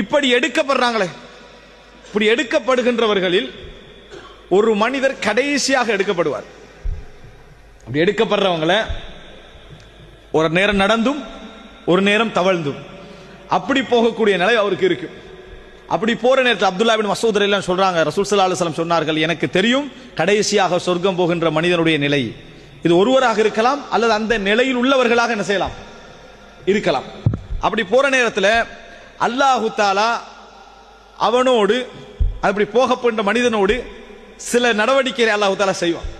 இப்படி எடுக்கப்படுறாங்களே. இப்படி எடுக்கப்படுகின்றவர்களில் ஒரு மனிதர் கடைசியாக எடுக்கப்படுவார். அப்படி எடுக்கப்படுறவங்கள ஒரு நேரம் நடந்தும் ஒரு நேரம் தவழ்ந்தும். அப்படி போகக்கூடிய நிலை அவருக்கு இருக்கும். அப்படி போற நேரத்தில் அப்துல்லா பின் மசூதர் எல்லாம் சொல்றாங்க ரசூல் சல்லா அலுவலம் சொன்னார்கள் எனக்கு தெரியும் கடைசியாக சொர்க்கம் போகின்ற மனிதனுடைய நிலை. இது ஒருவராக இருக்கலாம் அல்லது அந்த நிலையில் உள்ளவர்களாக என்ன செய்யலாம்? இருக்கலாம். அப்படி போற நேரத்தில் அல்லாஹு தாலா அவனோடு அப்படி போகப்பட்ட மனிதனோடு சில நடவடிக்கைகளை அல்லாஹு தாலா செய்வான்.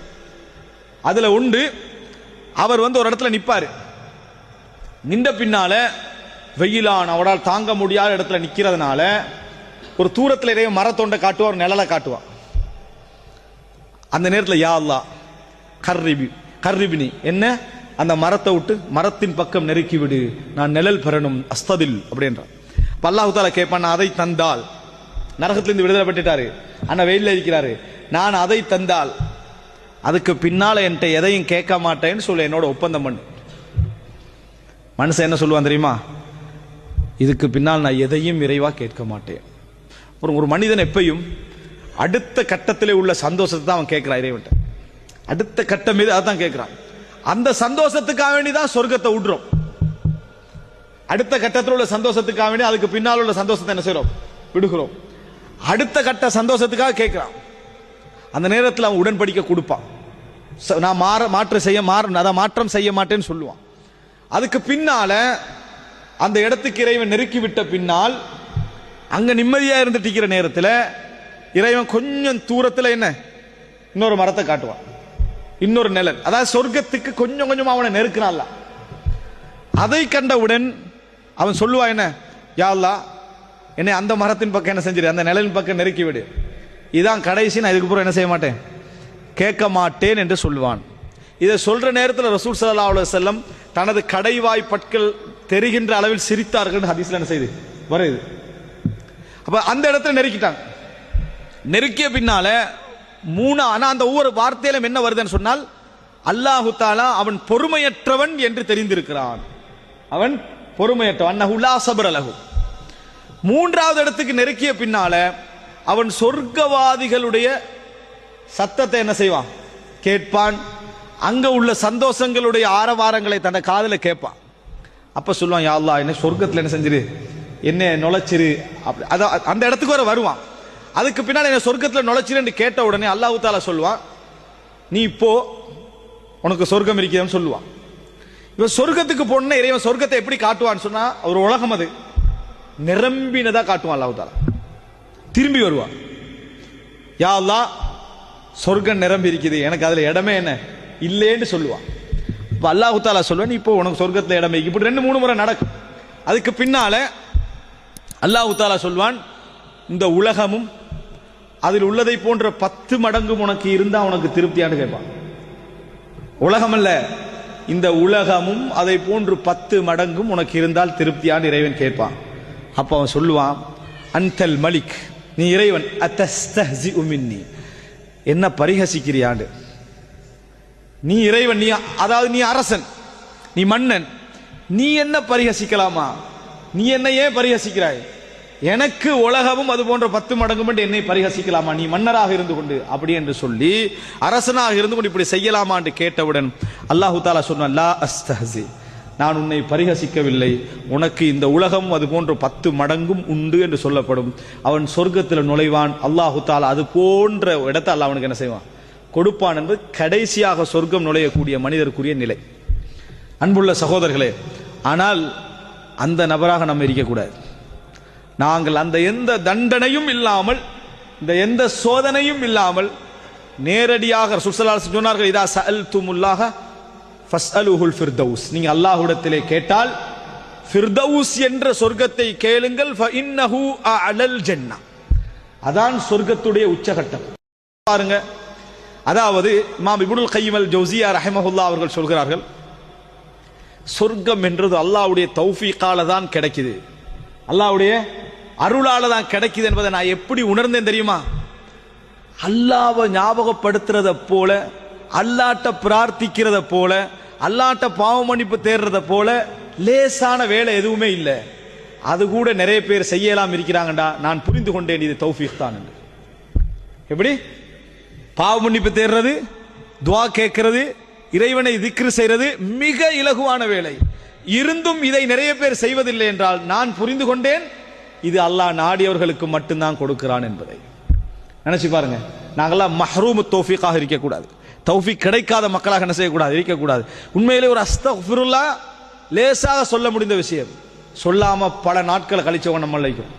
அதுல உண்டு அவர் வந்து ஒரு இடத்துல நிப்பாரு. நின்ற பின்னால வெயிலான் அவரால் தாங்க முடியாத இடத்துல நிற்கிறதுனால ஒரு தூரத்தில் இடையே மரத்தொண்டை காட்டுவார் நிழலை காட்டுவான். அந்த நேரத்தில் யா அல்லா கர்ரிபி கர்ரிபினி என்ன? அந்த மரத்தை விட்டு மரத்தின் பக்கம் நெருக்கி விடு நான் நிழல் பெறணும் அஸ்ததில் அப்படின்றான். அப்ப அல்லாஹு கேட்பான் அதை தந்தால். நரகத்திலிருந்து விடுதலை பெற்றுட்டாரு. அண்ணா வெயிலில் இருக்கிறாரு. நான் அதை தந்தால். அதுக்கு பின்னால் என்கிட்ட எதையும் கேட்க மாட்டேன்னு சொல்லி என்னோட ஒப்பந்தம் பண்ணு. மனுஷன் என்ன சொல்லுவான் தெரியுமா? இதுக்கு பின்னால் நான் எதையும் விரைவாக கேட்க மாட்டேன். ஒரு ஒரு மனிதன் எப்பையும் அடுத்த கட்டத்திலே உள்ள சந்தோஷத்தை தான் அவன் கேட்கிறான் இறைவன்ட்ட அடுத்த கட்டம் மீது அதான் கேட்கிறான். அந்த சந்தோஷத்துக்காக வேண்டி தான் சொர்க்கத்தை விடுறோம் அடுத்த கட்டத்தில் உள்ள சந்தோஷத்துக்காக வேண்டி அதுக்கு பின்னால் உள்ள சந்தோஷத்தை என்ன செய்யறோம் விடுகிறோம். அடுத்த கட்ட சந்தோஷத்துக்காக கேட்கிறான். அந்த நேரத்தில் அவன் உடன்படிக்கை கொடுப்பான். ச- நான் மாற மாற்றம் செய்ய மாற அதை மாற்றம் செய்ய மாட்டேன்னு சொல்லுவான். அதுக்கு பின்னால அந்த இடத்துக்கு இறைவன் நெருக்கி விட்ட பின்னால் அங்க நிம்மதியா இருந்துட்டு நேரத்தில் இறைவன் கொஞ்சம் தூரத்தில் என்ன? இன்னொரு மரத்தை காட்டுவான். இன்னொரு நிழல். அதாவது சொர்க்கத்துக்கு கொஞ்சம் கொஞ்சம் அவனை நெருக்கிறான்ல அதை கண்டவுடன் அவன் சொல்லுவா என்ன? யா என்னை அந்த மரத்தின் பக்கம் என்ன செஞ்சிரு அந்த நிழலின் பக்கம் நெருக்கி விடு. இதான் கடைசி நான் இதுக்கப்புறம் என்ன செய்ய மாட்டேன்? கேட்க மாட்டேன் என்று சொல்லுவான். இதை சொல்ற நேரத்தில் ரசூல் சல்லா அலைஹி செல்லம் தனது கடைவாய் பற்கள் தெரிகின்ற அளவில் சிரித்தார்கள் ஹதீஸ்ல என்ன செய்து? வருது அப்ப அந்த இடத்துல நெருக்கிட்டாங்க. நெருக்கிய பின்னால மூணு ஆனா அந்த ஒவ்வொரு வார்த்தையிலும் என்ன வருதுன்னு சொன்னால் அல்லாஹு தாலா அவன் பொறுமையற்றவன் என்று தெரிந்திருக்கிறான். அவன் பொறுமையற்றவன் அன்னஹு லா மூன்றாவது இடத்துக்கு நெருக்கிய பின்னால அவன் சொர்க்கவாதிகளுடைய சத்தத்தை என்ன செய்வான்? கேட்பான். அங்க உள்ள சந்தோஷங்களுடைய ஆரவாரங்களை தன்னை காதில் கேட்பான். அப்ப சொல்லுவான் யா அல்லா என்ன சொர்க்கத்துல என்ன செஞ்சிரு? என்ன நுழைச்சிரு. அப்படி அத அந்த இடத்துக்கு வர வருவான். அதுக்கு பின்னால் என்ன சொர்க்கத்துல நுழைச்சிருன்னு கேட்ட உடனே அல்லாஹு தாலா சொல்லுவான் நீ இப்போ உனக்கு சொர்க்கம் இருக்கிறதுன்னு சொல்லுவான். இவன் சொர்க்கத்துக்கு போன இறைவன் சொர்க்கத்தை எப்படி காட்டுவான்னு சொன்னா ஒரு உலகம் அது. நிரம்பினதா காட்டுவான் அல்லாஹ் தாலா திரும்பி வருவான். யா அல்லா சொர்க்கம் நிரம்பி இருக்குது எனக்கு அதுல இடமே என்ன? இல்லேன்னு சொல்லுவான். இப்ப அல்லாஹு தாலா சொல்லுவான் இப்போ உனக்கு சொர்க்கத்துல இடமே இப்படி ரெண்டு மூணு முறை நடக்கும். அதுக்கு பின்னால அல்லாஹு தாலா சொல்வான் இந்த உலகமும் அதில் உள்ளதை போன்ற பத்து மடங்கும் உனக்கு இருந்தா உனக்கு திருப்தியான்னு கேட்பான். உலகம் அல்ல இந்த உலகமும் அதை போன்று பத்து மடங்கும் உனக்கு இருந்தால் திருப்தியான்னு இறைவன் கேட்பான். அப்போ அவன் சொல்லுவான் அன்தல் மலிக் நீ இறைவன் அத்தஸ்தஹ்ஸி மின்னி. என்ன பரிகசிக்கிறியாண்டு நீ இறைவன் நீ அதாவது நீ அரசன் நீ மன்னன் நீ என்ன பரிகசிக்கலாமா நீ என்ன ஏன் பரிகசிக்கிறாய் எனக்கு உலகமும் அது போன்ற பத்து மடங்கும் என்று என்னை பரிகசிக்கலாமா? நீ மன்னராக இருந்து கொண்டு அப்படி என்று சொல்லி அரசனாக இருந்து கொண்டு இப்படி செய்யலாமா என்று கேட்டவுடன் அல்லாஹு தாலா சொன்னான் அஸ்தஹசி நான் உன்னை பரிகசிக்கவில்லை. உனக்கு இந்த உலகம் அது போன்ற பத்து மடங்கும் உண்டு என்று சொல்லப்படும். அவன் சொர்க்கத்தில் நுழைவான். அல்லாஹு தாலா அது போன்ற இடத்தை அல்ல அவனுக்கு என்ன செய்வான்? கொடுப்பான் என்று கடைசியாக சொர்க்கம் நுழையக்கூடிய மனிதருக்குரிய நிலை. அன்புள்ள சகோதரர்களே ஆனால் அந்த நபராக நம்ம இருக்கக்கூடாது. நாங்கள் அந்த எந்த தண்டனையும் இல்லாமல் இந்த எந்த சோதனையும் இல்லாமல் நேரடியாக சுசலால் சொன்னார்கள் இதா சல் துமுல்லாக ஃபஸ்அலுஹுல் ஃபிர்தவுஸ் நீங்கள் அல்லாஹுடத்திலே கேட்டால் ஃபிர்தவுஸ் என்ற சொர்க்கத்தை கேளுங்கள் ஃபஇன்னஹு அலல் ஜென்னா. அதான் சொர்க்கத்துடைய உச்சகட்டம். பாருங்க அதாவது மாம் இப்னுல் கைமல் ஜோசியா ரஹமஹுல்லா அவர்கள் சொல்கிறார்கள் சொர்க்கம் என்றது அல்லாஹ்வுடைய தௌஃபீக்கால தான் கிடைக்குது. அல்லாவுடைய அருளால தான் கிடைக்குது என்பதை நான் எப்படி உணர்ந்தேன் தெரியுமா? அல்லாவை ஞாபகப்படுத்துறத போல அல்லாட்ட பிரார்த்திக்கிறத போல அல்லாட்ட பாவ மன்னிப்பு தேடுறத போல லேசான வேலை எதுவுமே இல்லை. அது கூட நிறைய பேர் செய்யலாம் இருக்கிறாங்கடா நான் புரிந்து கொண்டேன் இது தௌஃபீக் தான் எப்படி? பாவ மன்னிப்பு தேடுறது துவா கேட்கிறது இறைவனை திக்ரு செய்கிறது மிக இலகுவான வேலை. இருந்தும் இதை நிறைய பேர் செய்வதில்லை என்றால் நான் புரிந்து கொண்டேன் இது அல்லாஹ் நாடியவர்களுக்கு மட்டும்தான் கொடுக்கிறான் என்பதை. நினைச்சு பாருங்க. நாங்கெல்லாம் மஹ்ரூம் தௌஃபிக்காக இருக்கக்கூடாது. தௌஃபிக் கிடைக்காத மக்களாக என்ன செய்யக்கூடாது? இருக்கக்கூடாது. உண்மையிலே ஒரு அஸ்தஃபிருல்லா லேசாக சொல்ல முடிந்த விஷயம். சொல்லாம பல நாட்களை கழிச்சவங்க நம்ம அழைக்கும்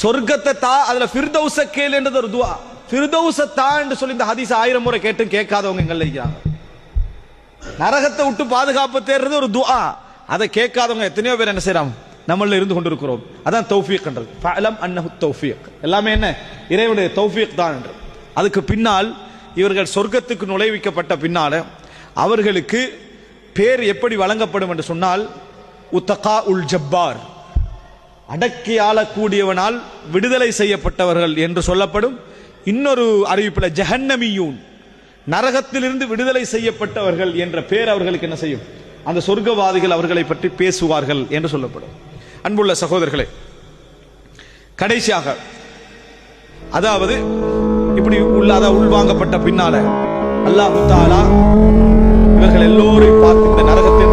சொர்க்கத்தை தா அதுல ஃபிர்தௌச கேள் என்றது ஒரு துவா. ஃபிர்தௌஸ தா என்று சொல்லி இந்த ஹதீஸ் ஆயிரம் முறை கேட்டும் கேட்காதவங்க எங்கள்ல இருக்கிறாங்க நரகத்தை விட்டு பாதுகாப்பு தேடுறது ஒரு துவா. அதை கேட்காதவங்க எத்தனையோ பேர் என்ன செய்யறாங்க நம்மள இருந்து கொண்டிருக்கிறோம். அதான் தௌஃபீக்ன்றது ஃபலம் அன்னஹு தௌஃபீக். எல்லாமே என்ன? இறைவனுடைய தௌஃபீக் தான் என்று. அதுக்கு பின்னால் இவர்கள் சொர்க்கத்துக்கு நுழைவிக்கப்பட்ட பின்னால அவர்களுக்கு பேர் எப்படி வழங்கப்படும் என்று சொன்னால் உத்தகா உல் ஜப்பார். அடக்கி ஆளக்கூடியவனால் விடுதலை செய்யப்பட்டவர்கள் என்று சொல்லப்படும் இன்னொரு அறிவிப்பில் ஜஹன்னமியூன். நரகத்திலிருந்து விடுதலை செய்யப்பட்டவர்கள் என்ற பேர் அவர்களுக்கு என்ன செய்யும்? அந்த சொர்க்கவாதிகள் அவர்களை பற்றி பேசுவார்கள் என்று சொல்லப்படும். அன்புள்ள சகோதரர்களே கடைசியாக அதாவது இப்படி உள்ளாத உள்வாங்கப்பட்ட பின்னால அல்லாஹு தாலா இவர்கள் எல்லோரையும் பார்த்து இந்த நரகத்தை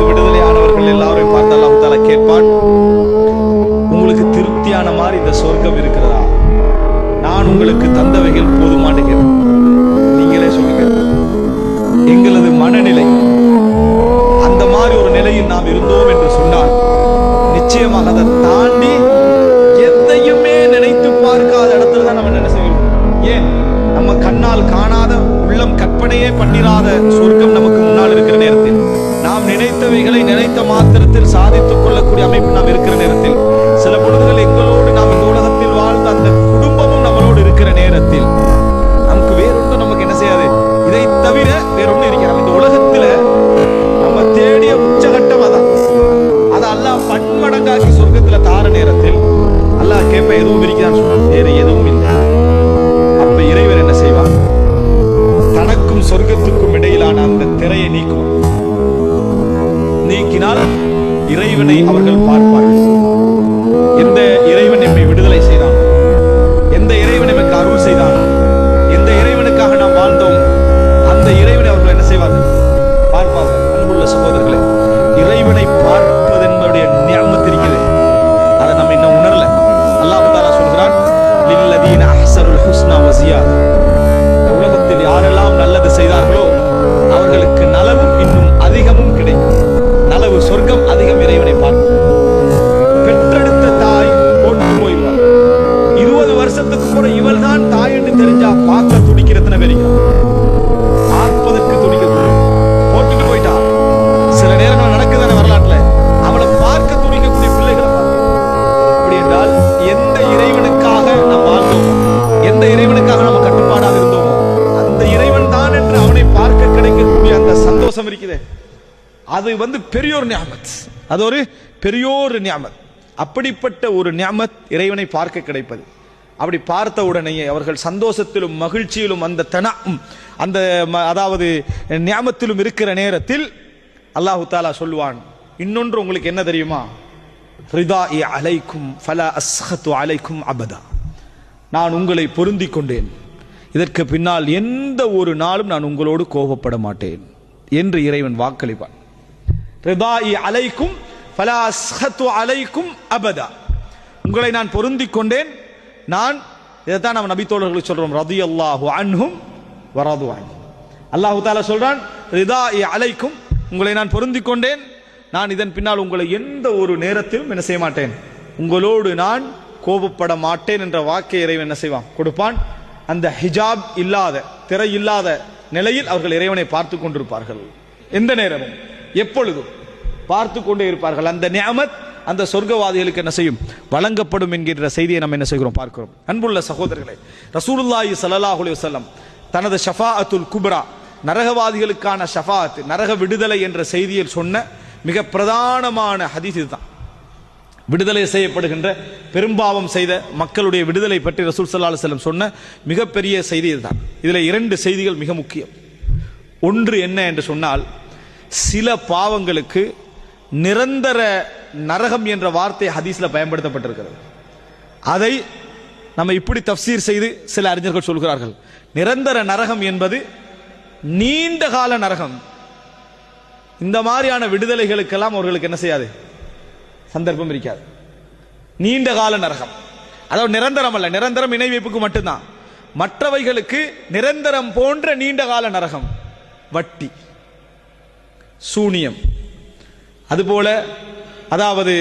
பண்ணிராத சொர்க்கம் நமக்கு முன்னால் இருக்கிற நேரத்தில். நாம் நினைத்தவைகளை நினைத்த மாத்திரத்தில் சாதித்துக் கொள்ளக்கூடிய அமைப்பு நாம் இருக்கிற நேரத்தில். சில பொழுதுகள் எங்களோடு நாம் இந்த உலகத்தில் வாழ்ந்த அந்த குடும்பமும் நம்மளோடு இருக்கிற நேரத்தில். நமக்கு வேறொன்று நமக்கு என்ன செய்யாது? இதை தவிர வேறொன்று இருக்கிறோம் இந்த உலகத்துல நம்ம தேடிய உச்சகட்டம் அதான். அதை அல்லாஹ் பன்மடங்காக்கி சொர்க்கத்துல தார நேரத்தில் அல்லாஹ் கேட்ப எதுவும் இருக்கிறான்னு சொன்னான். வேற எதுவும் இல்லை. லில்லதீன அஹ்சனுல் ஹுஸ்னா உலகத்தில் யாரெல்லாம் நல்லது செய்தார்களோ அவர்களுக்கு நலவும் இன்னும் அதிகமும் கிடைக்கும். நலவு சொர்க்கம் அதிகம் இறைவனை பார்க்கும். பெற்றெடுத்த தாய் கொண்டு போயிடுவார் இருபது வருஷத்துக்கு கூட இவள் தான் தாய் என்று தெரிஞ்சா பார்க்க துடிக்கிற வெறிக்கும் பெரியோர் ஞாபத் அது ஒரு பெரியோர் ஞாபத் அப்படிப்பட்ட ஒரு ஞாபத் இறைவனை பார்க்க கிடைப்பது. அப்படி பார்த்த உடனேயே அவர்கள் சந்தோஷத்திலும் மகிழ்ச்சியிலும் அந்த தனம் அந்த ம- அதாவது ஞாபத்திலும் இருக்கிற நேரத்தில் அல்லாஹு தாலா சொல்லுவான் இன்னொன்று உங்களுக்கு என்ன தெரியுமா? ரிதாஇ அலைக்கும் ஃபலா அஸ்ஹத்து அலைக்கும் அபதா. நான் உங்களை பொருந்தி கொண்டேன். இதற்கு பின்னால் எந்த ஒரு நாளும் நான் உங்களோடு கோபப்பட மாட்டேன். என்று இறைவன் வாக்களிப்பான். ரிதாயி அலைக்கும் ஃபலா அலைக்கும் அபதா. உங்களை நான் பொருந்திக் கொண்டேன். நான் இதைத்தான் நம்ம நபித்தோழர்களுக்கு சொல்றோம். ரதி அல்லாஹு அன்ஹும் வரது அல்லாஹு தாலா சொல்றான் இ அலைக்கும் உங்களை நான் பொருந்திக் கொண்டேன். நான் இதன் பின்னால் உங்களை எந்த ஒரு நேரத்திலும் என்ன செய்ய மாட்டேன். உங்களோடு நான் கோபப்பட மாட்டேன் என்ற வாக்கை இறைவன் என்ன செய்வான்? கொடுப்பான். அந்த ஹிஜாப் இல்லாத திரை இல்லாத நிலையில் அவர்கள் இறைவனை பார்த்து கொண்டிருப்பார்கள். எந்த நேரமும். எப்பொழுதும் பார்த்து கொண்டே இருப்பார்கள். அந்த நியமத் அந்த சொர்க்கவாதிகளுக்கு என்ன செய்யும்? வழங்கப்படும் என்கின்ற செய்தியை நம்ம என்ன செய்கிறோம்? பார்க்கிறோம். அன்புள்ள சகோதரர்களே ரசூலுல்லாஹி ஸல்லல்லாஹு அலைஹி தனது ஷஃபா அத்துல் குப்ரா நரகவாதிகளுக்கான ஷஃபாத் நரக விடுதலை என்ற செய்தியில் சொன்ன மிக பிரதானமான ஹதீஸ் இதுதான். விடுதலை செய்யப்படுகின்ற பெரும்பாவம் செய்த மக்களுடைய விடுதலை பற்றி ரசூல் ஸல்லல்லாஹு செல்லம் சொன்ன மிகப்பெரிய செய்தி இதுதான். இதில் இரண்டு செய்திகள் மிக முக்கியம். ஒன்று என்ன என்று சொன்னால் சில பாவங்களுக்கு நிரந்தர நரகம் என்ற வார்த்தை ஹதீஸில் பயன்படுத்தப்பட்டிருக்கிறது. அதை நம்ம இப்படி தப்சீர் செய்து சில அறிஞர்கள் சொல்கிறார்கள். நிரந்தர நரகம் என்பது நீண்ட கால நரகம். இந்த மாதிரியான விடுதலைகளுக்கெல்லாம் அவர்களுக்கு என்ன செய்யாது? சந்தர்ப்பம் இருக்காது. நீண்ட கால நரகம். அதாவது நிரந்தரம் அல்ல நிரந்தரம் இணை வைப்புக்கு மட்டும்தான். மற்றவைகளுக்கு நிரந்தரம் போன்ற நீண்ட கால நரகம். வட்டி. சூனியம். அதுபோல அதாவது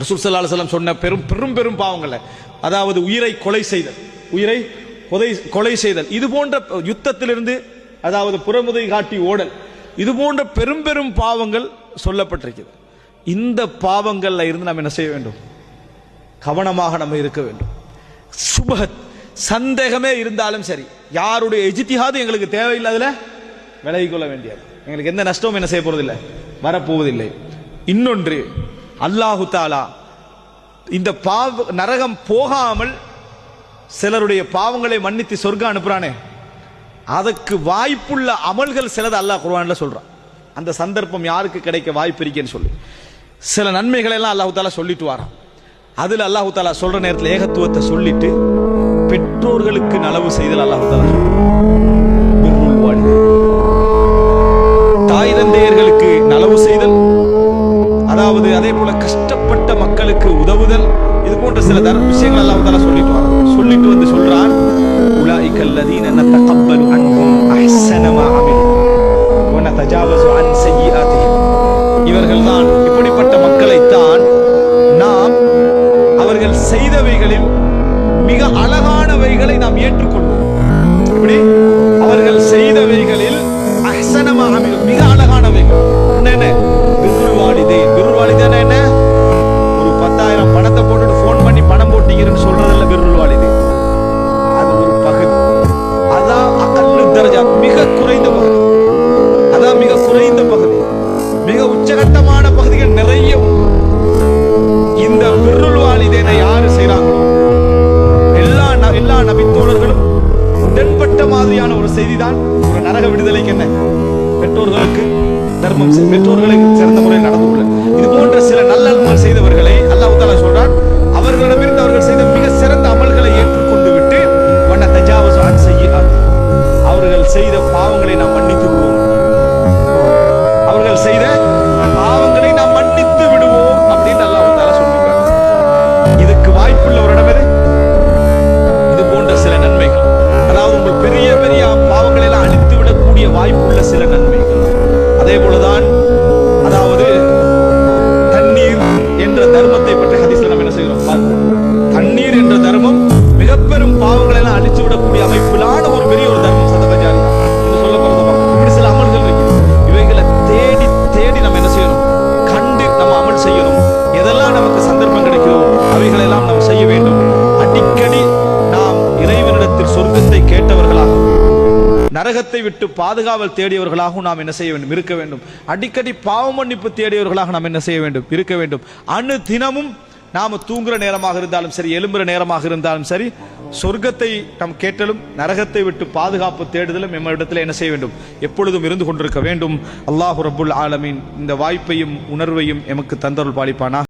ரசூல் சல்லா அலுவலம் சொன்ன பெரும் பெரும் பெரும் பாவங்களை அதாவது உயிரை கொலை செய்தல் உயிரை கொலை கொலை செய்தல். இது போன்ற யுத்தத்திலிருந்து அதாவது புறமுதை காட்டி ஓடல் இது போன்ற பெரும் பெரும் பாவங்கள் சொல்லப்பட்டிருக்கிறது. இந்த பாவங்கள்ல இருந்து நாம் என்ன செய்ய வேண்டும்? கவனமாக நம்ம இருக்க வேண்டும். சுபஹத் சந்தேகமே இருந்தாலும் சரி யாருடைய எஜித்தியாவது எங்களுக்கு தேவையில்லாதல விலகிக் கொள்ள வேண்டியது. எங்களுக்கு எந்த நஷ்டமும் என்ன செய்ய போறதில்லை. வரப்போவதில்லை. இன்னொன்று அல்லாஹு தாலா இந்த பாவ நரகம் போகாமல் சிலருடைய பாவங்களை மன்னித்து சொர்க்கம் அனுப்புறானே. அதற்கு வாய்ப்புள்ள அமல்கள் சிலது அல்லாஹ் குர்வான்ல சொல்றான். அந்த சந்தர்ப்பம் யாருக்கு கிடைக்க வாய்ப்பு இருக்கேன்னு சொல்லி. சில நன்மைகளை எல்லாம் அல்லாஹு தாலா சொல்லிட்டு வாரான். அதுல அல்லாஹு தாலா சொல்ற நேரத்தில் ஏகத்துவத்தை சொல்லிட்டு பெற்றோர்களுக்கு நலவு செய்தல் அல்லாஹு தாலா. தாய் நலவு செய்தல் அதாவது அதே போல கஷ்டப்பட்ட மக்களுக்கு உதவுதல் இது போன்ற சில தர விஷயங்கள் எல்லாம் தர சொல்லிட்டு வரான். சொல்லிட்டு வந்து சொல்றான் உலாயிக அல்லதீன நத்தகப்பலு அன்ஹும் அஹ்ஸன மா அமிலு வ நதஜாவஸு அன் சய்யிஆத்திஹிம் இவர்கள்தான் இப்படிப்பட்ட மக்களைத்தான் நாம் அவர்கள் செய்தவைகளில் மிக அழகானவைகளை நாம் ஏற்றுக்கொள்வோம். இப்படி அவர்கள் செய்தவைகளில் வாய்ப்புள்ள சில நன்மைகள். அதே போலதான் நரகத்தை விட்டு பாதுகாவல் தேடியவர்களாகவும் நாம் என்ன செய்ய வேண்டும்? இருக்க வேண்டும். அடிக்கடி பாவ மன்னிப்பு தேடியவர்களாக நாம் என்ன செய்ய வேண்டும்? இருக்க வேண்டும். அணு தினமும் நாம தூங்குற நேரமாக இருந்தாலும் சரி எலும்புற நேரமாக இருந்தாலும் சரி சொர்க்கத்தை நாம் கேட்டலும் நரகத்தை விட்டு பாதுகாப்பு தேடுதலும் எம்மிடத்தில் என்ன செய்ய வேண்டும்? எப்பொழுதும் இருந்து கொண்டிருக்க வேண்டும். அல்லாஹு ரபுல் ஆலமீன் இந்த வாய்ப்பையும் உணர்வையும் எமக்கு தந்தருள் பாலிப்பானா